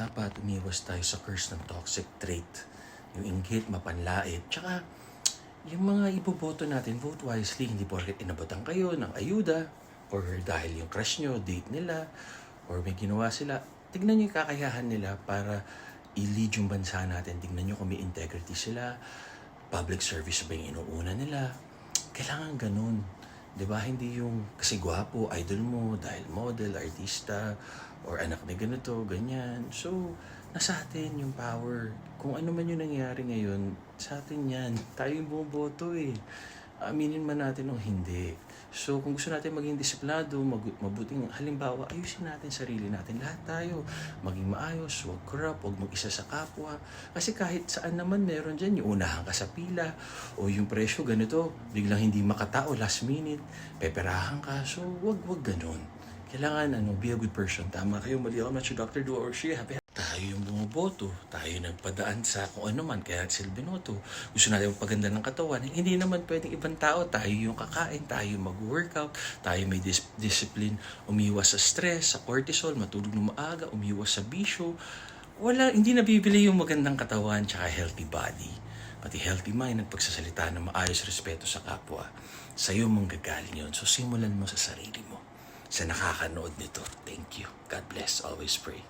dapat umiwas tayo sa curse ng toxic trait. Yung inggit, mapanlait. Tsaka, yung mga iboboto natin, vote wisely. Hindi porket inabotan kayo ng ayuda or dahil yung crush nyo, date nila, or may ginawa sila. Tignan nyo yung kakayahan nila para i-lead yung bansa natin. Tignan nyo kung may integrity sila. Public service ba yung inuuna nila. Kailangan ganun. 'Di ba Hindi yung kasi gwapo, idol mo, dahil model, artista, or anak ni ganito, ganyan. So, nasa atin yung power. Kung ano man yung nangyari ngayon, sa atin yan. Tayo yung bumoboto eh. Aminin man natin o hindi. So, kung gusto natin maging disiplinado, mag- mabuting halimbawa, ayusin natin sarili natin. Lahat tayo. Maging maayos, huwag corrupt, huwag mag-isa sa kapwa. Kasi kahit saan naman meron dyan, yung unahan ka sa pila, o yung presyo ganito, biglang hindi makatao last minute, peperahan ka. So, wag wag ganun. Kailangan ano, be a good person. Tama kayo, mali ako. Not your doctor, do or she. Happy tayo yung bumoboto, tayo nagpadaan sa kung ano man, kaya silbinoto. Gusto natin magpaganda ng katawan. Hindi naman pwedeng ibang tao. Tayo yung kakain, tayo mag-workout, tayo may dis- discipline, umiwas sa stress, sa cortisol, matulog ng maaga, umiwas sa bisyo. Wala, hindi nabibili yung magandang katawan tsaka healthy body. Pati healthy mind at pagsasalita ng maayos respeto sa kapwa. Sa'yo manggagaling yun. So simulan mo sa sarili mo. Sa nakakanood nito. Thank you. God bless. Always pray.